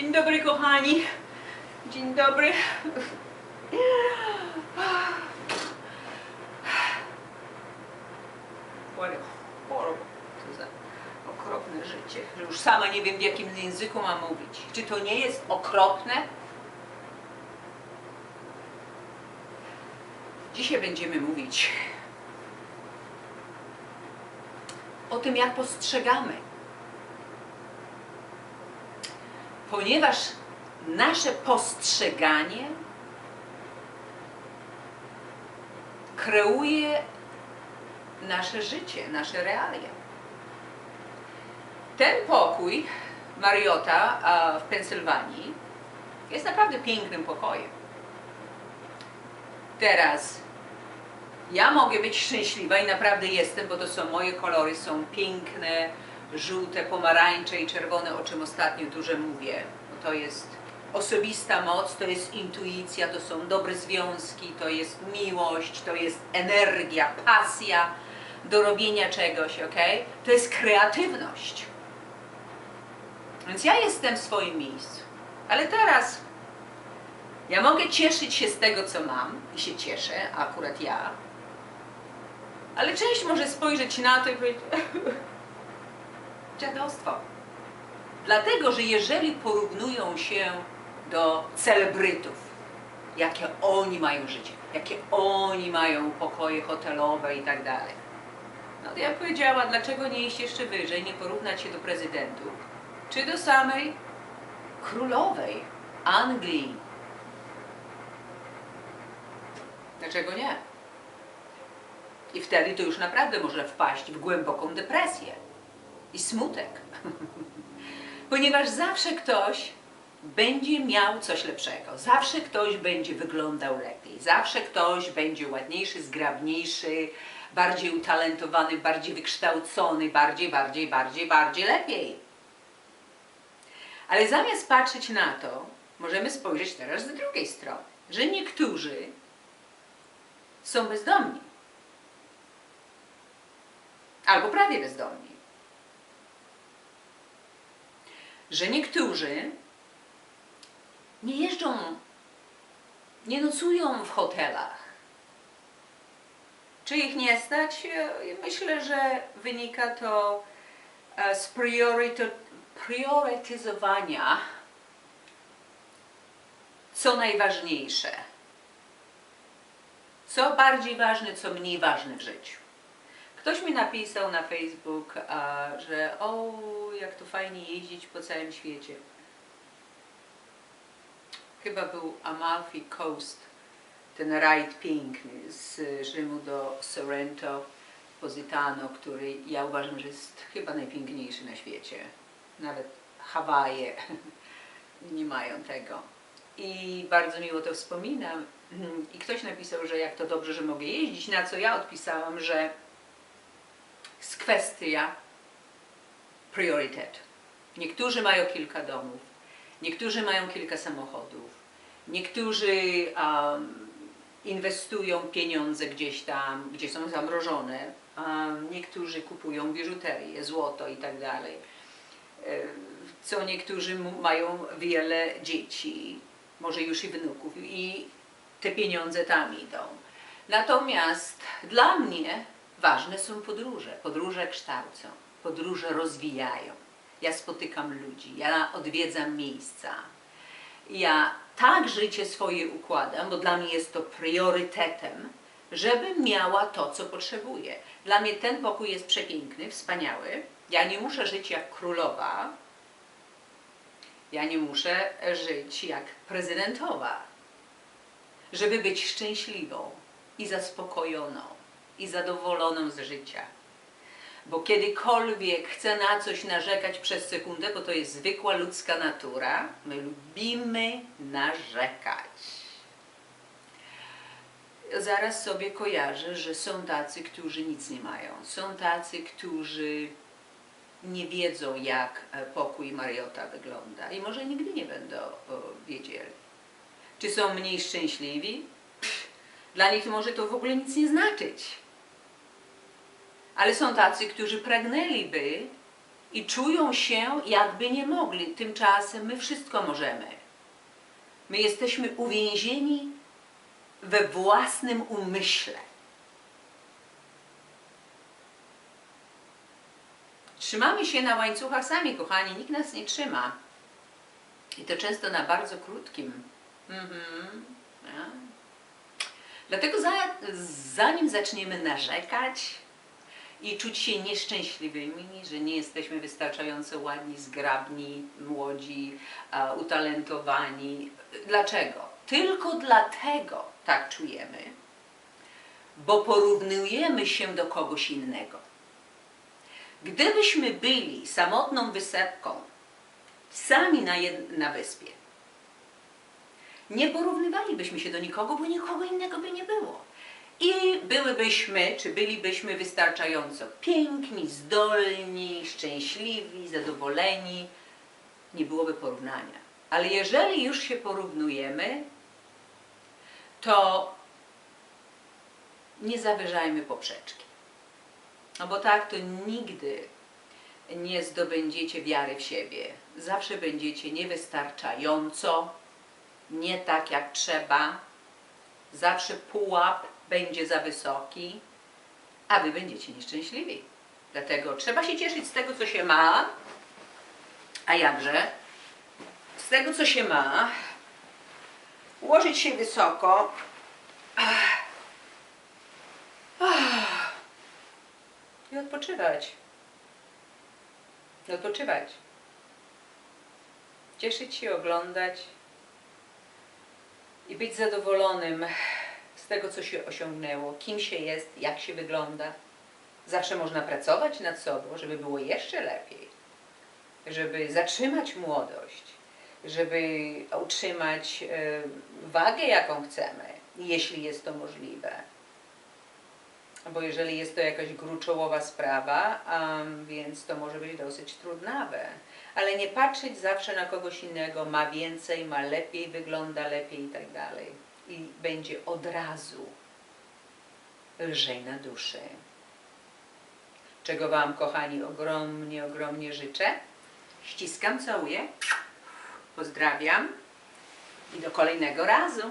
Dzień dobry, kochani. Dzień dobry. Choroba. Co za okropne życie. Już sama nie wiem, w jakim języku mam mówić. Czy to nie jest okropne? Dzisiaj będziemy mówić o tym, jak postrzegamy. Ponieważ nasze postrzeganie kreuje nasze życie, nasze realia. Ten pokój Mariota w Pensylwanii jest naprawdę pięknym pokojem. Teraz ja mogę być szczęśliwa i naprawdę jestem, bo to są moje kolory, są piękne, żółte, pomarańcze i czerwone, o czym ostatnio dużo mówię. Bo to jest osobista moc, to jest intuicja, to są dobre związki, to jest miłość, to jest energia, pasja do robienia czegoś, ok? To jest kreatywność. Więc ja jestem w swoim miejscu. Ale teraz ja mogę cieszyć się z tego, co mam i się cieszę, akurat ja. Ale część może spojrzeć na to i powiedzieć dziadostwo. Dlatego, że jeżeli porównują się do celebrytów, jakie oni mają życie, jakie oni mają pokoje hotelowe i tak dalej. No to ja powiedziała, dlaczego nie iść jeszcze wyżej, nie porównać się do prezydentów, czy do samej królowej Anglii. Dlaczego nie? I wtedy to już naprawdę może wpaść w głęboką depresję i smutek. Ponieważ zawsze ktoś będzie miał coś lepszego, zawsze ktoś będzie wyglądał lepiej, zawsze ktoś będzie ładniejszy, zgrabniejszy, bardziej utalentowany, bardziej wykształcony, bardziej, bardziej, bardziej, bardziej lepiej. Ale zamiast patrzeć na to, możemy spojrzeć teraz z drugiej strony, że niektórzy są bezdomni. Albo prawie bezdomni. Że niektórzy nie jeżdżą, nie nocują w hotelach. Czy ich nie stać? Myślę, że wynika to e, z prioryte- priorytetyzowania, co najważniejsze. Co bardziej ważne, co mniej ważne w życiu. Ktoś mi napisał na Facebook, a, że o, jak to fajnie jeździć po całym świecie. Chyba był Amalfi Coast, ten rajd piękny z Rzymu do Sorrento, Positano, który ja uważam, że jest chyba najpiękniejszy na świecie. Nawet Hawaje nie mają tego. I bardzo miło to wspominam. I ktoś napisał, że jak to dobrze, że mogę jeździć, na co ja odpisałam, że jest kwestia priorytetu. Niektórzy mają kilka domów, niektórzy mają kilka samochodów, niektórzy um, inwestują pieniądze gdzieś tam, gdzie są zamrożone, um, niektórzy kupują biżuterię, złoto i tak dalej. E, Co niektórzy mają wiele dzieci, może już i wnuków, i te pieniądze tam idą. Natomiast dla mnie ważne są podróże. Podróże kształcą, podróże rozwijają. Ja spotykam ludzi, ja odwiedzam miejsca. Ja tak życie swoje układam, bo dla mnie jest to priorytetem, żebym miała to, co potrzebuję. Dla mnie ten pokój jest przepiękny, wspaniały. Ja nie muszę żyć jak królowa. Ja nie muszę żyć jak prezydentowa żeby być szczęśliwą i zaspokojoną i zadowoloną z życia. Bo kiedykolwiek chcę na coś narzekać przez sekundę, bo to jest zwykła ludzka natura, my lubimy narzekać. Zaraz sobie kojarzę, że są tacy, którzy nic nie mają. Są tacy, którzy nie wiedzą, jak e, pokój Mariota wygląda i może nigdy nie będą wiedzieli. Czy są mniej szczęśliwi? Dla nich może to w ogóle nic nie znaczyć. Ale są tacy, którzy pragnęliby i czują się, jakby nie mogli. Tymczasem my wszystko możemy. My jesteśmy uwięzieni we własnym umyśle. Trzymamy się na łańcuchach sami, kochani, nikt nas nie trzyma. I to często na bardzo krótkim. Mhm. Ja. Dlatego za, zanim zaczniemy narzekać i czuć się nieszczęśliwymi, że nie jesteśmy wystarczająco ładni, zgrabni, młodzi, e, utalentowani. Dlaczego? Tylko dlatego tak czujemy, bo porównujemy się do kogoś innego. Gdybyśmy byli samotną wysepką, sami na, na wyspie, nie porównywalibyśmy się do nikogo, bo nikogo innego by nie było. I byłybyśmy, czy bylibyśmy wystarczająco piękni, zdolni, szczęśliwi, zadowoleni, nie byłoby porównania. Ale jeżeli już się porównujemy, to nie zawyżajmy poprzeczki. No bo tak to nigdy nie zdobędziecie wiary w siebie. Zawsze będziecie niewystarczająco, nie tak jak trzeba. Zawsze pułap będzie za wysoki, a wy będziecie nieszczęśliwi. Dlatego trzeba się cieszyć z tego, co się ma, a jakże? Z tego, co się ma, ułożyć się wysoko. I odpoczywać. Odpoczywać. Cieszyć się, oglądać i być zadowolonym tego, co się osiągnęło, kim się jest, jak się wygląda. Zawsze można pracować nad sobą, żeby było jeszcze lepiej, żeby zatrzymać młodość, żeby utrzymać e, wagę, jaką chcemy, jeśli jest to możliwe. Bo jeżeli jest to jakaś gruczołowa sprawa, um, więc to może być dosyć trudnawe. Ale nie patrzeć zawsze na kogoś innego, ma więcej, ma lepiej, wygląda lepiej i tak dalej. I będzie od razu lżej na duszy. Czego Wam, kochani, ogromnie, ogromnie życzę. Ściskam, całuję, pozdrawiam i do kolejnego razu.